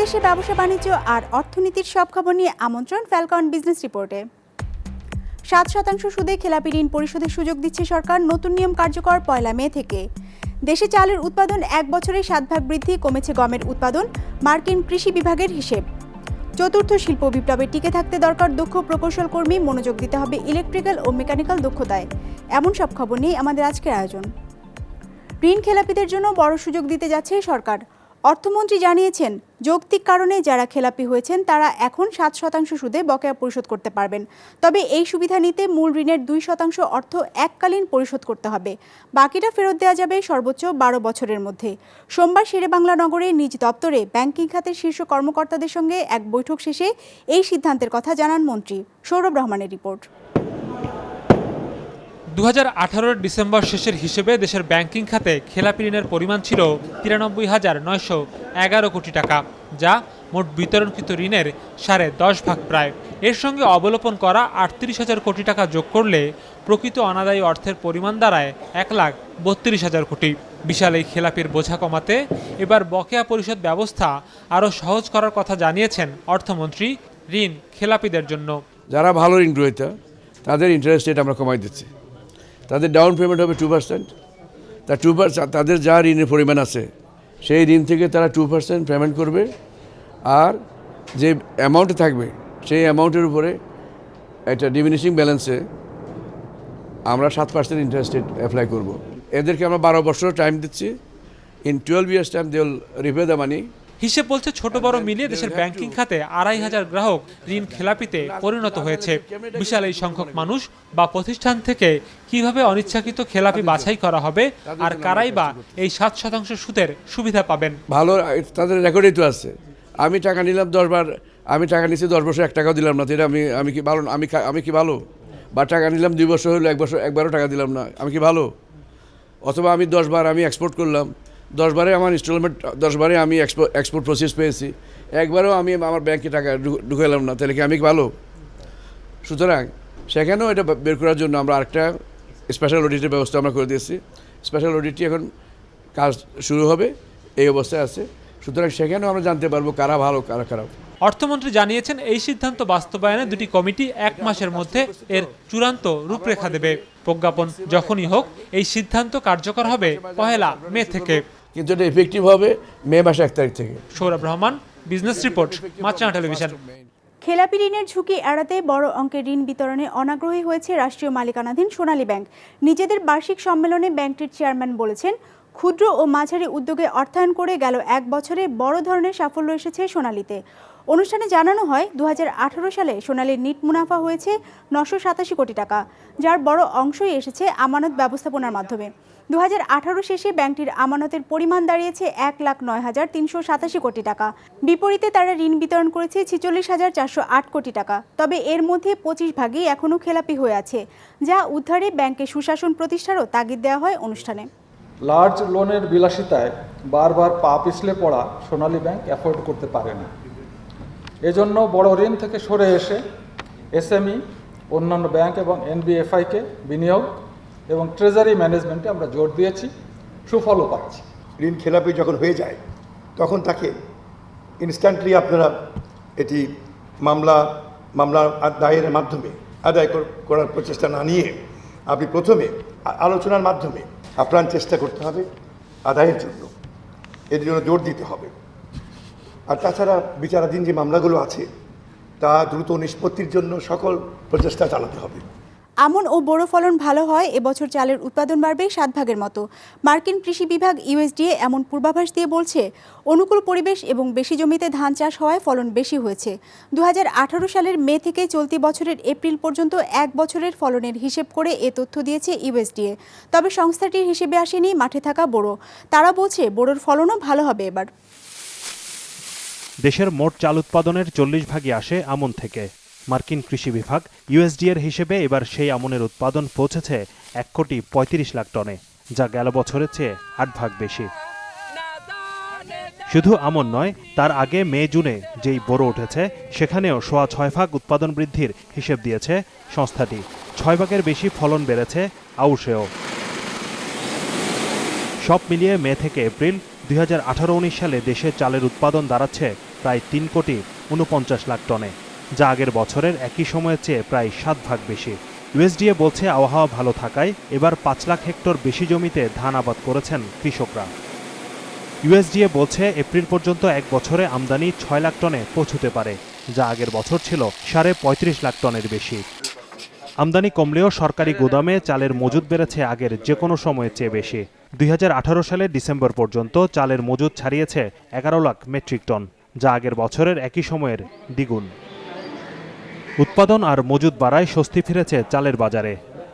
দেশ ব্যবসা বাণিজ্য আর অর্থনীতির সব খবর নিয়ে আমন্ত্রণ ফ্যালকন বিজনেস রিপোর্টে সাত শতাংশ সুদে খেলাপি ঋণ পরিশোধের সুযোগ দিচ্ছে সরকার, নতুন নিয়ম কার্যকর পয়লা মে থেকে। দেশে চালের উৎপাদন এক বছরে সাত ভাগ বৃদ্ধি, কমেছে গমের উৎপাদন, মার্কিন কৃষি বিভাগের হিসেব। চতুর্থ শিল্প বিপ্লবে টিকে থাকতে দরকার দক্ষ প্রকৌশল কর্মী, মনোযোগ দিতে হবে ইলেকট্রিক্যাল ও মেকানিক্যাল দক্ষতায়। এমন সব খবর নিয়ে আমাদের আজকের আয়োজন। ঋণ খেলাপিদের জন্য বড় সুযোগ দিতে যাচ্ছে সরকার। অর্থমন্ত্রী জানিয়েছেন, যৌক্তিক কারণে যারা খেলাপি হয়েছেন, তারা এখন সাত শতাংশ সুদে বকেয়া পরিশোধ করতে পারবেন। তবে এই সুবিধা নিতে মূল ঋণের দুই শতাংশ অর্থ এককালীন পরিশোধ করতে হবে। বাকিটা ফেরত দেওয়া যাবে সর্বোচ্চ বারো বছরের মধ্যে। সোমবার শেরেবাংলা নগরে নিজ দপ্তরে ব্যাংকিং খাতের শীর্ষ কর্মকর্তাদের সঙ্গে এক বৈঠক শেষে এই সিদ্ধান্তের কথা জানান মন্ত্রী সৌরভ রহমানের রিপোর্ট। দু হাজার ডিসেম্বর শেষের হিসেবে দেশের ব্যাংকিং খাতে খেলাপি ঋণের পরিমাণ ছিল তিরানব্বই হাজার নয়শো এগারো কোটি টাকা, যা মোট বিতরণকৃত ঋণের সাড়ে দশ ভাগ প্রায়। এর সঙ্গে অবলোপন করা আটত্রিশ হাজার কোটি টাকা যোগ করলে প্রকৃত অনাদায়ী অর্থের পরিমাণ দাঁড়ায় এক লাখ বত্রিশ হাজার কোটি। বিশাল এই খেলাপির বোঝা কমাতে এবার বকেয়া পরিশোধ ব্যবস্থা আরও সহজ করার কথা জানিয়েছেন অর্থমন্ত্রী ঋণ খেলাপিদের জন্য। যারা ভালো ঋণ গ্রহীতা তাদের ইন্টারেস্ট রেট আমরা কমাই দিচ্ছি। তাদের ডাউন পেমেন্ট হবে টু পার্সেন্ট তা টু পার্সেন্ট তাদের যা ঋণের পরিমাণ আছে, সেই ঋণ থেকে তারা টু পার্সেন্ট পেমেন্ট করবে। আর যে অ্যামাউন্ট থাকবে, সেই অ্যামাউন্টের উপরে একটা ডিমিনিশিং ব্যালেন্সে আমরা সাত পার্সেন্ট ইন্টারেস্ট রেট অ্যাপ্লাই করব। এদেরকে আমরা বারো বছর টাইম দিচ্ছি। In twelve years time they will repay the money হিসেব বলছে ছোট বড় মিলিয়ে দেশের ব্যাংকিং খাতে আড়াই হাজার গ্রাহক ঋণ খেলাপিতে পরিণত হয়েছে। বিশাল এই সংখ্যক মানুষ বা প্রতিষ্ঠান থেকে কীভাবে অনিচ্ছাকৃত খেলাপি বাছাই করা হবে আর কারাই বা এই সাত শতাংশ সুদের সুবিধা পাবেন। ভালো তাদের রেকর্ডেই তো আছে। আমি টাকা নিলাম দশবার আমি টাকা নিচ্ছি দশ বছর এক টাকাও দিলাম না তো এটা আমি আমি কি ভালো আমি আমি কি ভালো? বা টাকা নিলাম দুই বছর হলো এক বছর একবারও টাকা দিলাম না আমি কি ভালো? অথবা আমি দশবার আমি এক্সপোর্ট করলাম দশবারে আমার ইনস্টলমেন্ট দশবারে আমি এক্সপোর্ট প্রসেস পেয়েছি। একবারও আমি আমার ব্যাংকে টাকা ঢুকালাম না, তাহলে কি আমি ভালো? সুতরাং, সেখানেও এটা বের করার জন্য আমরা আরেকটা স্পেশাল অডিটের ব্যবস্থা আমরা করে দিয়েছি। স্পেশাল অডিটটি এখন কাজ শুরু হবে, এই অবস্থায় আছে। সুতরাং সেখানেও আমরা জানতে পারব কারা ভালো, কারা খারাপ। অর্থমন্ত্রী জানিয়েছেন, এই সিদ্ধান্ত বাস্তবায়নে দুটি কমিটি এক মাসের মধ্যে এর চূড়ান্ত রূপরেখা দেবে। প্রজ্ঞাপন যখনই হোক, এই সিদ্ধান্ত কার্যকর হবে পহেলা মে থেকে। কিন্তু এটা এফেক্টিভ হবে মে মাসে এক তারিখ থেকে। Sourav Rahman business report Maasranga television খেলাপি ঋণের ঝুঁকি এড়াতে বড় অঙ্কের ঋণ বিতরণে অনাগ্রহী হয়েছে রাষ্ট্রীয় মালিকানাধীন সোনালী ব্যাংক। নিজেদের বার্ষিক সম্মেলনে ব্যাংকটির চেয়ারম্যান বলেছেন ক্ষুদ্র ও মাঝারি উদ্যোগে অর্থায়ন করে গেল এক বছরে বড় ধরনের সাফল্য এসেছে সোনালীতে। অনুষ্ঠানে জানানো হয় দু হাজার আঠারো সালে সোনালীর নিট মুনাফা হয়েছে নশো সাতাশি কোটি টাকা যার বড় অংশই এসেছে আমানত ব্যবস্থাপনার মাধ্যমে। দু হাজার আঠারো শেষে ব্যাংকটির আমানতের পরিমাণ দাঁড়িয়েছে এক লাখ নয় হাজার তিনশো সাতাশি কোটি টাকা। বিপরীতে তারা ঋণ বিতরণ করেছে ছিচল্লিশ হাজার চারশো আট কোটি টাকা। তবে এর মধ্যে পঁচিশ ভাগই এখনও খেলাপি হয়ে আছে, যা উদ্ধারে ব্যাংকে সুশাসন প্রতিষ্ঠারও তাগিদ দেওয়া হয় অনুষ্ঠানে। লার্জ লোনের বিলাসিতায় বারবার পা পিছলে পড়া সোনালী ব্যাংক অ্যাফোর্ড করতে পারে না। এজন্য বড় ঋণ থেকে সরে এসে এসএমই, অন্যান্য ব্যাংক এবং এনবিএফআইকে বিনিয়োগ এবং ট্রেজারি ম্যানেজমেন্টে আমরা জোর দিয়েছি, সুফলও পাচ্ছি। ঋণ খেলাপি যখন হয়ে যায়, তখন তাকে ইনস্ট্যান্টলি আপনারা এটি মামলা মামলা দায়ের মাধ্যমে আদায় করার প্রচেষ্টা না নিয়ে আপনি প্রথমে আলোচনার মাধ্যমে আপ্রাণ চেষ্টা করতে হবে আদায়ের জন্য। এর জন্য জোর দিতে হবে। আর তাছাড়া বিচারাধীন যে মামলাগুলো আছে, তা দ্রুত নিষ্পত্তির জন্য সকল প্রচেষ্টা চালাতে হবে। আমন ও বোরো ফলন ভালো হয়, এবছর চালের উৎপাদন বাড়বে সাত ভাগের মতো। মার্কিন কৃষি বিভাগ ইউএসডিএ এমন পূর্বাভাস দিয়ে বলছে, অনুকূল পরিবেশ এবং বেশি জমিতে ধান চাষ হওয়ায় ফলন বেশি হয়েছে। দু হাজার আঠারো সালের মে থেকে চলতি বছরের এপ্রিল পর্যন্ত এক বছরের ফলনের হিসেব করে এ তথ্য দিয়েছে ইউএসডিএ। তবে সংস্থাটির হিসেবে আসেনি মাঠে থাকা বোরো। তারা বলছে, বোরোর ফলনও ভালো হবে এবার। দেশের মোট চাল উৎপাদনের চল্লিশ ভাগই আসে আমন থেকে। মার্কিন কৃষি বিভাগ ইউএসডিএর হিসেবে এবার সেই আমনের উৎপাদন পৌঁছেছে এক কোটি পঁয়ত্রিশ লাখ টনে, যা গেল বছরের চেয়ে আট ভাগ বেশি। শুধু আমন নয়, তার আগে মে, জুনে যেই বোরো উঠেছে, সেখানেও সোয়া ছয় ভাগ উৎপাদন বৃদ্ধির হিসেব দিয়েছে সংস্থাটি। ছয় ভাগের বেশি ফলন বেড়েছে আউশেও। সব মিলিয়ে মে থেকে এপ্রিল দুই হাজার সালে দেশে চালের উৎপাদন দাঁড়াচ্ছে প্রায় তিন কোটি উনপঞ্চাশ লাখ টনে। যা আগের বছরের একই সময়ের চেয়ে প্রায় সাত ভাগ বেশি। ইউএসডিএ বলছে আবহাওয়া ভালো থাকায় এবার পাঁচ লাখ হেক্টর বেশি জমিতে ধান আবাদ করেছেন কৃষকরা। ইউএসডিএ বলছে এপ্রিল পর্যন্ত এক বছরে আমদানি ছয় লাখ টনে পৌঁছতে পারে, যা আগের বছর ছিল সাড়ে পঁয়ত্রিশ লাখ টনের বেশি। আমদানি কমলেও সরকারি গুদামে চালের মজুদ বেড়েছে আগের যে কোনো সময়ের চেয়ে বেশি। দুই হাজার আঠারো সালের ডিসেম্বর পর্যন্ত চালের মজুদ ছাড়িয়েছে এগারো লাখ মেট্রিক টন, যা আগের বছরের একই সময়ের দ্বিগুণ। উৎপাদন আর মজুদ বাড়ায় স্বস্তি ফিরেছে চালের বাজারে।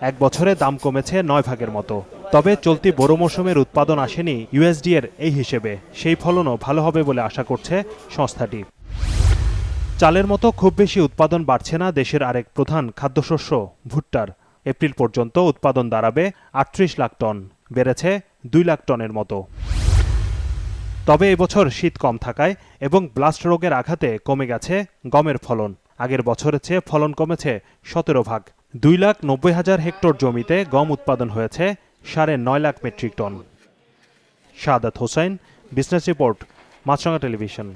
এক বছরে দাম কমেছে নয় ভাগের মতো। তবে চলতি বড় মৌসুমের উৎপাদন আসেনি ইউএসডি এর এই হিসেবে। সেই ফলনও ভালো হবে বলে আশা করছে সংস্থাটি। চালের মতো খুব বেশি উৎপাদন বাড়ছে না দেশের আরেক প্রধান খাদ্যশস্য, ভুট্টার। এপ্রিল পর্যন্ত উৎপাদন দাঁড়াবে আটত্রিশ লাখ টন, বেড়েছে দুই লাখ টনের মতো। তবে এবছর শীত কম থাকায় এবং ব্লাস্ট রোগের আঘাতে কমে গেছে গমের ফলন। আগের বছরের চেয়ে ফলন কমেছে সতেরো ভাগ। দুই লাখ নব্বই হাজার হেক্টর জমিতে গম উৎপাদন হয়েছে সাড়ে নয় lakh metric ton. Shahadat Hossain, business report, Maasranga television.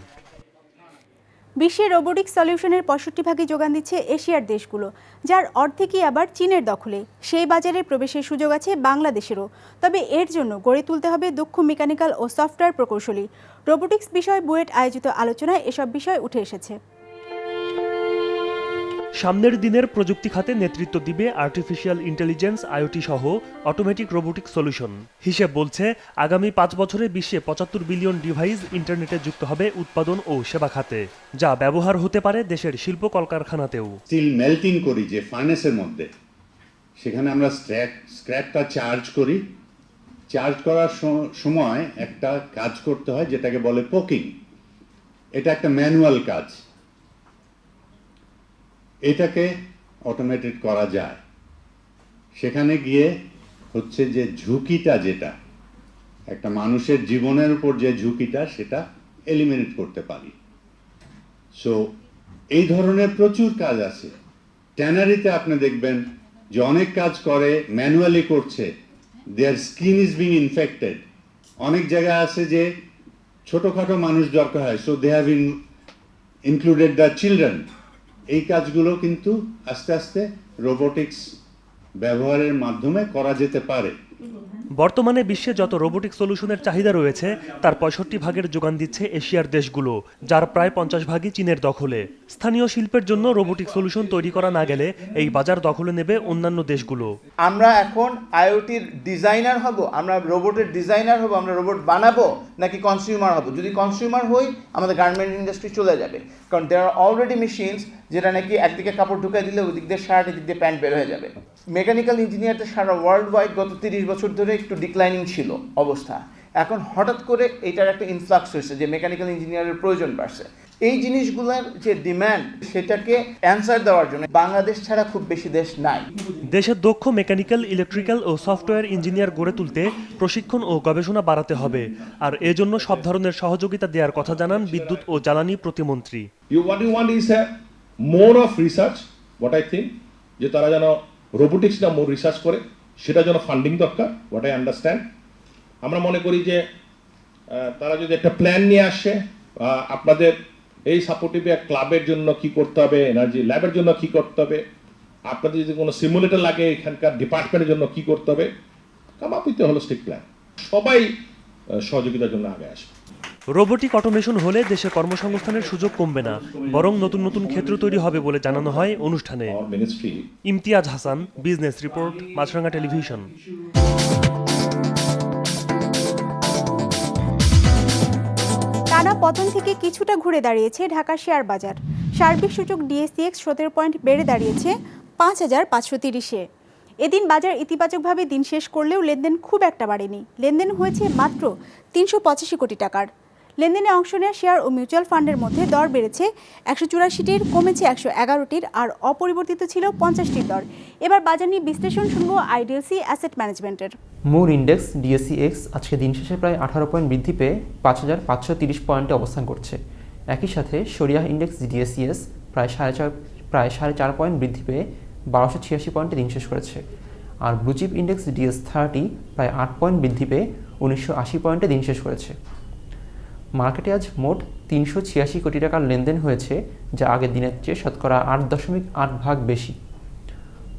বিশ্বে রোবোটিক সলিউশনের পঁয়ষট্টি ভাগই যোগান দিচ্ছে এশিয়ার দেশগুলো, যার অর্ধেকই আবার চীনের দখলে। সেই বাজারে প্রবেশের সুযোগ আছে বাংলাদেশেরও। তবে এর জন্য গড়ে তুলতে হবে দক্ষ মেকানিক্যাল ও সফটওয়্যার প্রকৌশলী। রোবোটিক্স বিষয় বুয়েট আয়োজিত আলোচনায় এসব বিষয় উঠে এসেছে। সামনের দিনের প্রযুক্তি খাতে নেতৃত্ব দিবে আর্টিফিশিয়াল ইন্টেলিজেন্স আইওটি সহ অটোমেটিক রোবোটিক সলিউশন হিসেব বলছে, আগামী পাঁচ বছরে বিশ্বে পঁচাত্তর বিলিয়ন ডিভাইস ইন্টারনেটে যুক্ত হবে উৎপাদন ও সেবা খাতে, যা ব্যবহার হতে পারে দেশের শিল্প কলকারখানাতেও। স্টিল মেল্টিং করি যে ফার্নেসের মধ্যে। সেখানে আমরা স্ক্র্যাপ স্ক্র্যাপটা চার্জ করি। চার্জ করার সময় একটা কাজ করতে হয় যেটাকে বলে পোকিং এটা একটা ম্যানুয়াল কাজ। এটাকে অটোমেটেড করা যায়। সেখানে গিয়ে হচ্ছে যে ঝুঁকিটা যেটা, একটা মানুষের জীবনের উপর যে ঝুঁকিটা, সেটা এলিমিনেট করতে পারি। সো এই ধরনের প্রচুর কাজ আছে। ট্যানারিতে আপনি দেখবেন যে অনেক কাজ করে, ম্যানুয়ালি করছে। There skin is being infected অনেক জায়গা আছে যে ছোটোখাটো মানুষ দরকার হয়। So they have in included the children এই কাজগুলো কিন্তু আস্তে আস্তে রোবোটিক্স ব্যবহারের মাধ্যমে করা যেতে পারে। বর্তমানে বিশ্বে যত রোবোটিক সলিউশনের চাহিদা রয়েছে, তার পঁয়ষট্টি ভাগের যোগান দিচ্ছে এশিয়ার দেশগুলো, যার প্রায় পঞ্চাশ ভাগই চীনের দখলে। স্থানীয় শিল্পের জন্য রোবোটিক সলিউশন তৈরি করা না গেলে এই বাজার দখলে নেবে অন্যান্য দেশগুলো। আমরা এখন আইওটির ডিজাইনার হব, আমরা রোবটের ডিজাইনার হব, আমরা রোবট বানাবো, নাকি কনজিউমার হব? যদি কনজিউমার হই, আমাদের গার্মেন্ট ইন্ডাস্ট্রি চলে যাবে। কারণ দেয়ার অলরেডি মেশিনস যেটা নাকি একদিকে কাপড় ঢুকাই দিলে ওই দিক দিয়ে শার্ট এদিক দিয়ে প্যান্ট বের হয়ে যাবে। মেকানিক্যাল ইঞ্জিনিয়ারদের সারা ওয়ার্ল্ড ওয়াইড গত তিরিশ বছর ধরে একটু ডিক্লাইনিং ছিল অবস্থা। এখন হঠাৎ করে এটার একটা ইনফ্লাক্স হয়েছে যে মেকানিক্যাল ইঞ্জিনিয়ারের প্রয়োজন বাড়ছে। এই জিনিসগুলোর যে ডিমান্ড সেটাকে অ্যান্সার দেওয়ার জন্য বাংলাদেশ ছাড়া খুব বেশি দেশ নাই। দেশের দক্ষ মেকানিক্যাল ইলেকট্রিক্যাল ও সফটওয়্যার ইঞ্জিনিয়ার গড়ে তুলতে প্রশিক্ষণ ও গবেষণা বাড়াতে হবে। আর এজন্য সব ধরনের সহযোগিতা দেওয়ার কথা জানান বিদ্যুৎ ও জ্বালানি প্রতিমন্ত্রী। More of research, what I think, যে তারা যেন রোবোটিক্সটা মোর রিসার্চ করে সেটা যেন ফান্ডিং দরকার হোয়াট আই আন্ডারস্ট্যান্ড আমরা মনে করি যে তারা যদি একটা প্ল্যান নিয়ে আসে আপনাদের এই সাপোর্টিভ ক্লাবের জন্য কি করতে হবে এনার্জি ল্যাবের জন্য কি করতে হবে, আপনাদের যদি কোনো সিমুলেটার লাগে, এখানকার ডিপার্টমেন্টের জন্য কি করতে হবে come up with holistic plan সবাই সহযোগিতার জন্য আগে আসবে। রোবোটিক অটোমেশন হলে দেশে কর্মসংস্থানের সুযোগ কমবে না বরং নতুন নতুন ক্ষেত্র তৈরি হবে বলে জানানো হয় অনুষ্ঠানে। Imtiaz Hasan business report Maasranga television টানা পতন থেকে কিছুটা ঘুরে দাঁড়িয়েছে ঢাকা শেয়ার বাজার। সার্বিক সূচক ডিএসসিএক্স সতেরো পয়েন্ট বেড়ে দাঁড়িয়েছে পাঁচ হাজার পাঁচশো তিরিশে। এদিন বাজার ইতিবাচকভাবে দিন শেষ করলেও লেনদেন খুব একটা বাড়েনি। লেনদেন হয়েছে মাত্র তিনশো পঁচাশি কোটি টাকার। লেনদেনে অংশ নেওয়া শেয়ার ও মিউচুয়াল ফান্ডের মধ্যে দর বেড়েছে। একশো চুরাশিটির কমেছে একশো এগারোটির আর অপরিবর্তিত ছিল পঞ্চাশটির দর। এবার বাজার নিয়ে বিশ্লেষণ শুনব আইডিএলসি অ্যাসেট ম্যানেজমেন্টের। মূল ইন্ডেক্স ডিএসসি এক্স আজকে দিন শেষে প্রায় আঠারো পয়েন্ট বৃদ্ধি পেয়ে পাঁচ হাজার পাঁচশো তিরিশ পয়েন্টে অবস্থান করছে। একই সাথে সরিয়া ইন্ডেক্স ডিএসসিএস প্রায় সাড়ে চার, প্রায় সাড়ে চার পয়েন্ট বৃদ্ধি পেয়ে বারোশো ছিয়াশি পয়েন্টে দিন শেষ করেছে। আর blue chip index, DS thirty প্রায় আট পয়েন্ট বৃদ্ধি পেয়ে উনিশশো আশি পয়েন্টে দিন শেষ করেছে। মার্কেটে আজ মোট তিনশো ছিয়াশি কোটি টাকার লেনদেন হয়েছে, যা আগের দিনের চেয়ে শতকরা আট দশমিক আট ভাগ বেশি।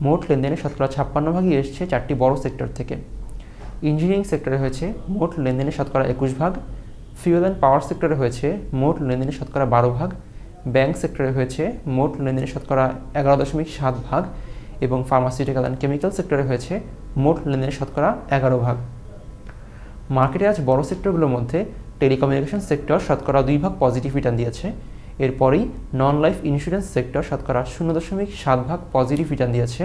মোট লেনদেনে শতকরা ছাপ্পান্ন ভাগই এসছে চারটি বড় সেক্টর থেকে। ইঞ্জিনিয়ারিং সেক্টরে হয়েছে মোট লেনদেনে শতকরা একুশ ভাগ, ফিউয়েল অ্যান্ড পাওয়ার সেক্টরে হয়েছে মোট লেনদেনে শতকরা বারো ভাগ, ব্যাংক সেক্টরে হয়েছে মোট লেনদেনে শতকরা এগারো দশমিক সাত ভাগ এবং ফার্মাসিউটিক্যাল অ্যান্ড কেমিক্যাল সেক্টরে হয়েছে মোট লেনদেনে শতকরা এগারো ভাগ। মার্কেটে আজ বড় সেক্টরগুলোর মধ্যে টেলিকমিউনিকেশন সেক্টর শতকরা দুই ভাগ পজিটিভ রিটার্ন দিয়েছে। এরপরেই নন লাইফ ইন্স্যুরেন্স সেক্টর শতকরা শূন্য দশমিক সাত ভাগ পজিটিভ রিটার্ন দিয়েছে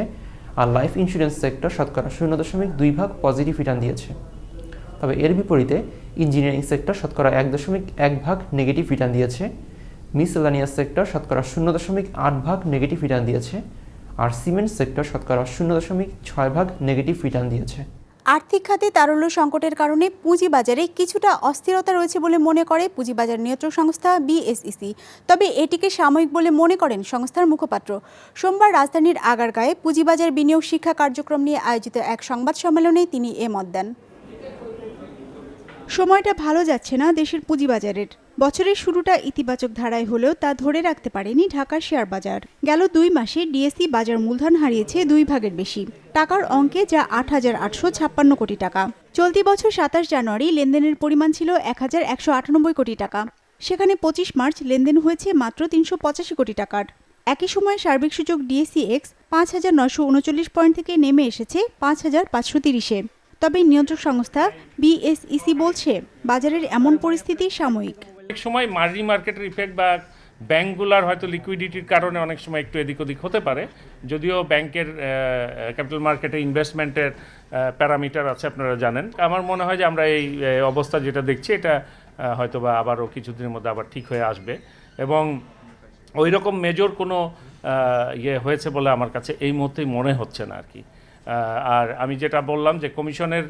আর লাইফ ইন্স্যুরেন্স সেক্টর শতকরা শূন্য দশমিক দুই ভাগ পজিটিভ রিটার্ন দিয়েছে। তবে এর বিপরীতে ইঞ্জিনিয়ারিং সেক্টর শতকরা এক দশমিক এক ভাগ নেগেটিভ রিটার্ন দিয়েছে। মিসেলানিয়াস সেক্টর শতকরা শূন্য দশমিক আট ভাগ নেগেটিভ রিটার্ন দিয়েছে। আর সিমেন্ট সেক্টর শতকরা শূন্য দশমিক ছয় ভাগ নেগেটিভ রিটার্ন দিয়েছে। আর্থিক খাতে তারল্য সংকটের কারণে পুঁজিবাজারে কিছুটা অস্থিরতা রয়েছে বলে মনে করে পুঁজিবাজার নিয়ন্ত্রক সংস্থা বিএসইসি। তবে এটিকে সাময়িক বলে মনে করেন সংস্থার মুখপাত্র। সোমবার রাজধানীর আগারগাঁয়ে পুঁজিবাজার বিনিয়োগ শিক্ষা কার্যক্রম নিয়ে আয়োজিত এক সংবাদ সম্মেলনে তিনি এ মত দেন। সময়টা ভালো যাচ্ছে না দেশের পুঁজিবাজারের। বছরের শুরুটা ইতিবাচক ধারায় হলেও তা ধরে রাখতে পারেনি ঢাকার শেয়ার বাজার। গেল দুই মাসে ডিএসসি বাজার মূলধন হারিয়েছে দুই ভাগের বেশি। টাকার অঙ্কে যা আট হাজার আটশো ছাপ্পান্ন কোটি টাকা। চলতি বছর সাতাশ জানুয়ারি লেনদেনের পরিমাণ ছিল এক হাজার একশো আটানব্বই কোটি টাকা। সেখানে পঁচিশ মার্চ লেনদেন হয়েছে মাত্র তিনশো পঁচাশি কোটি টাকার। একই সময়ে সার্বিক সূচক ডিএসসি এক্স পাঁচ হাজার নশো উনচল্লিশ পয়েন্ট থেকে নেমে এসেছে পাঁচ হাজার পাঁচশো তিরিশে। তবে নিয়ন্ত্রক সংস্থা বিএসইসি বলছে, বাজারের এমন পরিস্থিতি সাময়িক। অনেক সময় মার্জি মার্কেটের ইফেক্ট বা ব্যাংকগুলার হয়তো লিকুইডিটির কারণে অনেক সময় একটু এদিক ওদিক হতে পারে। যদিও ব্যাংকের ক্যাপিটাল মার্কেটে ইনভেস্টমেন্টের প্যারামিটার আছে, আপনারা জানেন। আমার মনে হয় যে আমরা এই অবস্থা যেটা দেখছি, এটা হয়তো বা আবারও কিছুদিনের মধ্যে আবার ঠিক হয়ে আসবে। এবং ওই রকম মেজর কোনো ইয়ে হয়েছে বলে আমার কাছে এই মুহূর্তেই মনে হচ্ছে না আর কি। আর আমি যেটা বললাম যে কমিশনের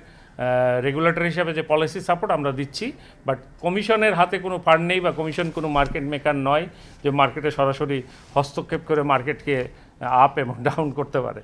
রেগুলেটর হিসাবে যে পলিসি সাপোর্ট আমরা দিচ্ছি বাট কমিশনের হাতে কোনো ফান্ড নেই বা কমিশন কোনো মার্কেট মেকার নয় যে মার্কেটে সরাসরি হস্তক্ষেপ করে মার্কেটকে আপ এবং ডাউন করতে পারে।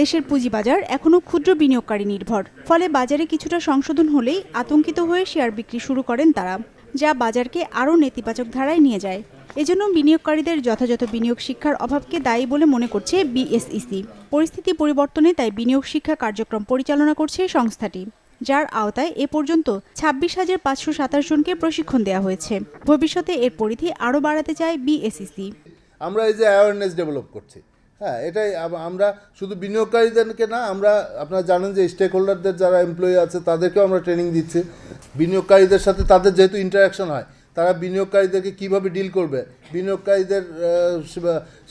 দেশের পুঁজিবাজার এখনও ক্ষুদ্র বিনিয়োগকারী নির্ভর। ফলে বাজারে কিছুটা সংশোধন হলেই আতঙ্কিত হয়ে শেয়ার বিক্রি শুরু করেন তারা। যা বাজারকে আরও নেতিবাচক ধারায় নিয়ে যায়। এজন্য বিনিয়োগকারীদের যথাযথ বিনিয়োগ শিক্ষার অভাবকে দায়ী বলে মনে করছে বিএসইসি। পরিস্থিতি পরিবর্তনে তাই বিনিয়োগ শিক্ষা কার্যক্রম পরিচালনা করছে সংস্থাটি, যার আওতায় এ পর্যন্ত ছাব্বিশ হাজার পাঁচশো সাতাশ জনকে প্রশিক্ষণ দেওয়া হয়েছে। ভবিষ্যতে এর পরিধি আরও বাড়াতে চায় বিএসইসি। আমরা এই যে অ্যাওয়ারনেস ডেভেলপ করছি হ্যাঁ এটাই আমরা শুধু বিনিয়োগকারীদেরকে না, আমরা আপনারা জানেন যে স্টেক হোল্ডারদের যারা এমপ্লয়ি আছে, তাদেরকেও আমরা ট্রেনিং দিচ্ছি। বিনিয়োগকারীদের সাথে তাদের যেহেতু ইন্টারাকশন হয়, তারা বিনিয়োগকারীদেরকে কীভাবে ডিল করবে? বিনিয়োগকারীদের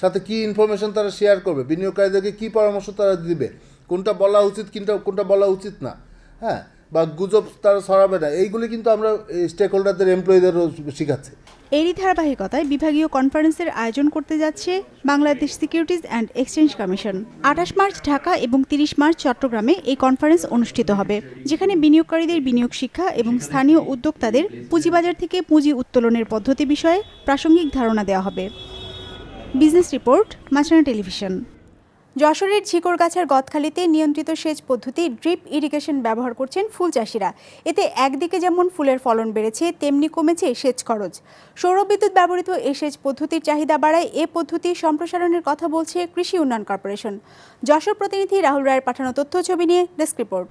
সাথে কি ইনফরমেশন তারা শেয়ার করবে? বিনিয়োগকারীদেরকে কি পরামর্শ তারা দিবে? কোনটা বলা উচিত, কোনটা কোনটা বলা উচিত না। হ্যাঁ বা গুজব তারা ছড়াবে না। এইগুলি কিন্তু আমরা স্টেক হোল্ডারদের এমপ্লয়ীদেরও শেখাচ্ছি। এরই ধারাবাহিকতায় বিভাগীয় কনফারেন্সের আয়োজন করতে যাচ্ছে Bangladesh securities and exchange commission আঠাশ মার্চ ঢাকা এবং তিরিশ মার্চ চট্টগ্রামে এই কনফারেন্স অনুষ্ঠিত হবে, যেখানে বিনিয়োগকারীদের বিনিয়োগ শিক্ষা এবং স্থানীয় উদ্যোক্তাদের পুঁজিবাজার থেকে পুঁজি উত্তোলনের পদ্ধতি বিষয়ে প্রাসঙ্গিক ধারণা দেওয়া হবে। Business report, Maasranga television. যশোরের ঝিকরগাছার গদখালিতে নিয়ন্ত্রিত সেচ পদ্ধতি ড্রিপ ইরিগেশন ব্যবহার করছেন ফুল চাষিরা। এতে একদিকে যেমন ফুলের ফলন বেড়েছে, তেমনি কমেছে সেচ খরচ। সৌরবিদ্যুৎ ব্যবহৃত এ সেচ পদ্ধতির চাহিদা বাড়ায় এ পদ্ধতি সম্প্রসারণের কথা বলছে কৃষি উন্নয়ন কর্পোরেশন। যশোর প্রতিনিধি রাহুল রায়ের পাঠানো তথ্য, ছবি নিয়ে ডেস্ক রিপোর্ট।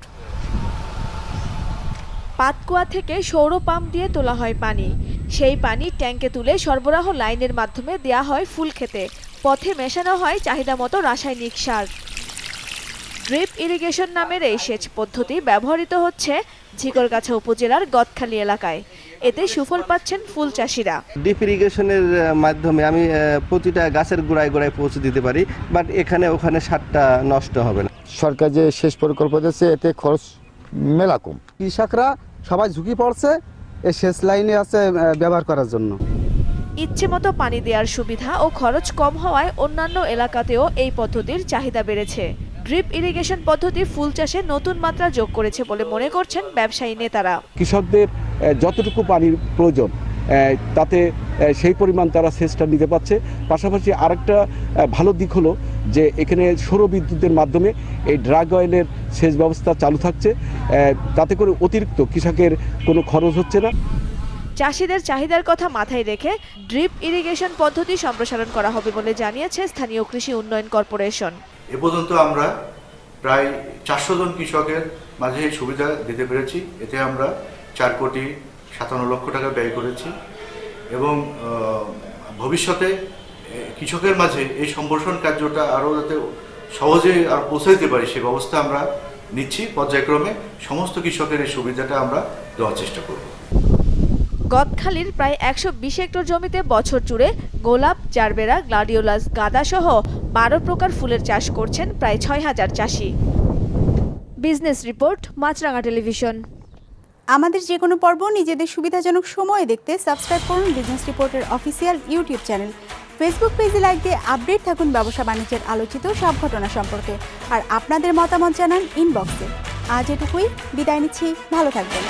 পাতকুয়া থেকে সৌর পাম্প দিয়ে তোলা হয় পানি। সেই পানি ট্যাঙ্কে তুলে সরবরাহ লাইনের মাধ্যমে দেয়া হয় ফুল খেতে। পথে মেশানো হয় চাহিদা মতো রাসায়নিক সার। ড্রিপ ইরিগেশন নামের এই সেচ পদ্ধতি ব্যবহৃত হচ্ছে ঝিকরগাছা উপজেলার গদখালি এলাকায়। এতে সুফল পাচ্ছেন ফুল চাষিরা। ডিপ ইরিগেশনের মাধ্যমে আমি প্রতিটা গাছের গোড়ায় গোড়ায় পৌঁছে দিতে পারি বাট এখানে ওখানে সারটা নষ্ট হবে না। সরকার যে শেষ প্রকল্প দিচ্ছে এতে খরচ মেলা কম। কৃষকরা সবাই ঝুঁকি পড়ছে এই সেচ লাইনে আছে ব্যবহার করার জন্য। ইচ্ছে মতো পানি দেওয়ার সুবিধা ও খরচ কম হওয়ায় অন্যান্য এলাকাতেও এই পদ্ধতির চাহিদা বেড়েছে। ড্রিপ ইরিগেশন পদ্ধতি ফুল চাষে নতুন মাত্রা যোগ করেছে বলে মনে করছেন ব্যবসায়ী নেতারা। কৃষকদের যতটুকু পানির প্রয়োজন তাতে সেই পরিমাণ তারা সেচটা নিতে পারছে। পাশাপাশি আরেকটা ভালো দিক হলো যে এখানে সৌর বিদ্যুতের মাধ্যমে এই ড্রাগ অয়েলের সেচ ব্যবস্থা চালু থাকছে তাতে করে অতিরিক্ত কৃষকের কোনো খরচ হচ্ছে না। চাষিদের চাহিদার কথা মাথায় রেখে ড্রিপ ইরিগেশন পদ্ধতি সম্প্রসারণ করা হবে বলে জানিয়েছে স্থানীয় কৃষি উন্নয়ন কর্পোরেশন। এ পর্যন্ত আমরা প্রায় চারশো জন কৃষকের মাঝে সুবিধা দিতে পেরেছি। এতে আমরা চার কোটি সাতান্ন লক্ষ টাকা ব্যয় করেছি এবং ভবিষ্যতে কৃষকের মাঝে এই সম্প্রসারণ কার্যটা আরও যাতে সহজে আর পৌঁছে দিতে পারি, সে ব্যবস্থা আমরা নিচ্ছি। পর্যায়ক্রমে সমস্ত কৃষকের এই সুবিধাটা আমরা দেওয়ার চেষ্টা করব। গদখালির প্রায় একশো বিশ হেক্টর জমিতে বছর জুড়ে গোলাপ জারবেরা গ্লাডিওলাস গাঁদা সহ বারো প্রকার ফুলের চাষ করছেন প্রায় ছয় হাজার চাষি। Business report, Maasranga television. আমাদের যে কোনো পর্ব, নিজেদের সুবিধাজনক সময়ে দেখতে সাবস্ক্রাইব করুন বিজনেস রিপোর্টের অফিসিয়াল ইউটিউব চ্যানেল। ফেসবুক পেজে লাইক দিয়ে আপডেট থাকুন ব্যবসা বাণিজ্যের আলোচিত সব ঘটনা সম্পর্কে। আর আপনাদের মতামত জানান ইনবক্সে আজ এটুকুই, বিদায় নিচ্ছি, ভালো থাকবেন।